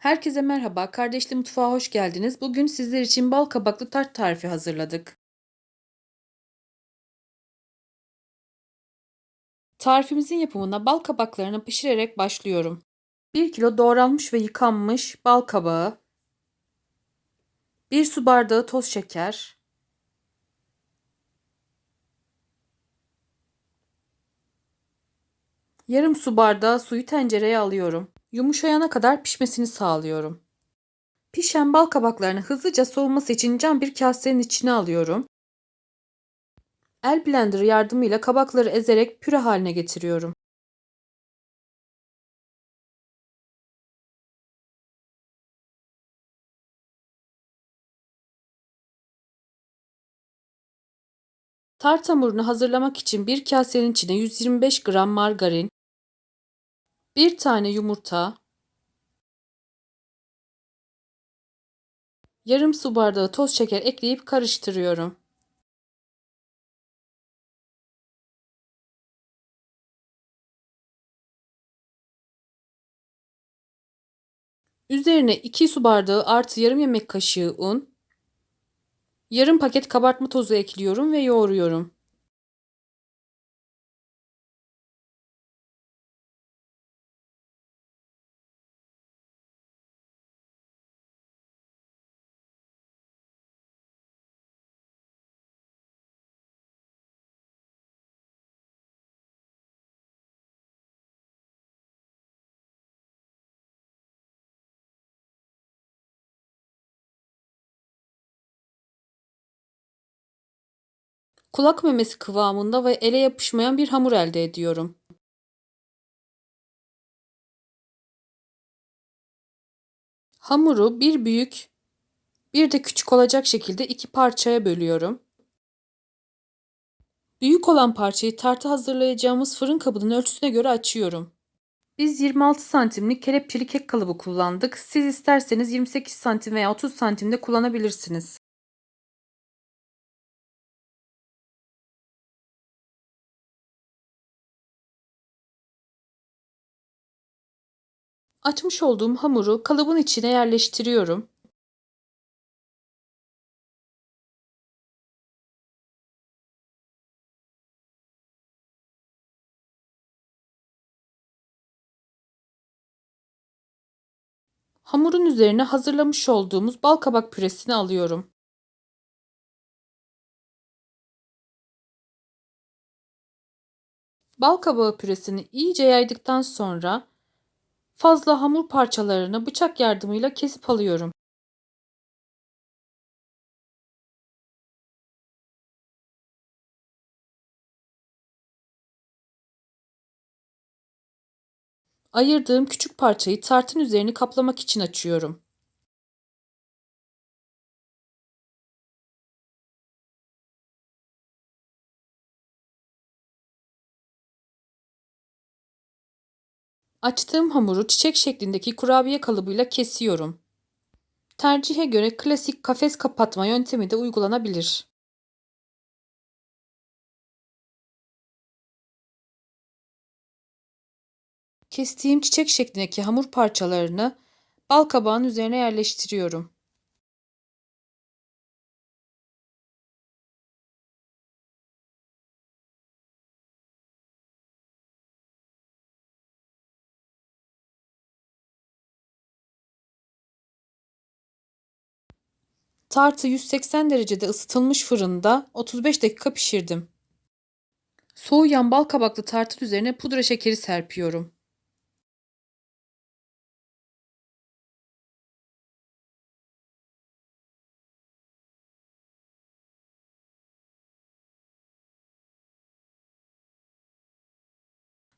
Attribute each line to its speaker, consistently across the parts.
Speaker 1: Herkese merhaba, Kardeşli Mutfağa hoş geldiniz. Bugün sizler için bal kabaklı tart tarifi hazırladık. Tarifimizin yapımına bal kabaklarını pişirerek başlıyorum. 1 kilo doğranmış ve yıkanmış bal kabağı, 1 su bardağı toz şeker, yarım su bardağı suyu tencereye alıyorum. Yumuşayana kadar pişmesini sağlıyorum. Pişen bal kabaklarını hızlıca soğuması için cam bir kasenin içine alıyorum. El blender yardımıyla kabakları ezerek püre haline getiriyorum. Tart hamurunu hazırlamak için bir kasenin içine 125 gram margarin, bir tane yumurta, yarım su bardağı toz şeker ekleyip karıştırıyorum. Üzerine 2 su bardağı artı yarım yemek kaşığı un, yarım paket kabartma tozu ekliyorum ve yoğuruyorum. Kulak memesi kıvamında ve ele yapışmayan bir hamur elde ediyorum. Hamuru bir büyük, bir de küçük olacak şekilde iki parçaya bölüyorum. Büyük olan parçayı tartı hazırlayacağımız fırın kabının ölçüsüne göre açıyorum. Biz 26 santimlik kelepçeli kek kalıbı kullandık. Siz isterseniz 28 santim veya 30 santimde kullanabilirsiniz. Açmış olduğum hamuru kalıbın içine yerleştiriyorum. Hamurun üzerine hazırlamış olduğumuz bal kabak püresini alıyorum. Bal kabağı püresini iyice yaydıktan sonra fazla hamur parçalarını bıçak yardımıyla kesip alıyorum. Ayırdığım küçük parçayı tartın üzerini kaplamak için açıyorum. Açtığım hamuru çiçek şeklindeki kurabiye kalıbıyla kesiyorum. Tercihe göre klasik kafes kapatma yöntemi de uygulanabilir. Kestiğim çiçek şeklindeki hamur parçalarını bal kabağın üzerine yerleştiriyorum. Tartı 180 derecede ısıtılmış fırında 35 dakika pişirdim. Soğuyan bal kabaklı tartın üzerine pudra şekeri serpiyorum.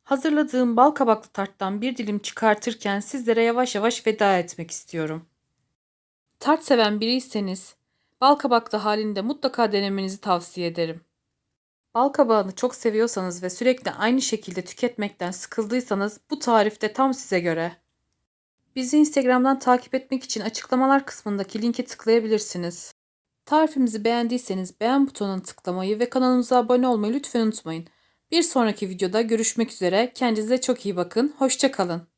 Speaker 1: Hazırladığım bal kabaklı tarttan bir dilim çıkartırken sizlere yavaş yavaş veda etmek istiyorum. Tart seven biriyseniz bal kabaklı halinde mutlaka denemenizi tavsiye ederim. Bal kabağını çok seviyorsanız ve sürekli aynı şekilde tüketmekten sıkıldıysanız bu tarif de tam size göre. Bizi Instagram'dan takip etmek için açıklamalar kısmındaki linke tıklayabilirsiniz. Tarifimizi beğendiyseniz beğen butonuna tıklamayı ve kanalımıza abone olmayı lütfen unutmayın. Bir sonraki videoda görüşmek üzere. Kendinize çok iyi bakın. Hoşçakalın.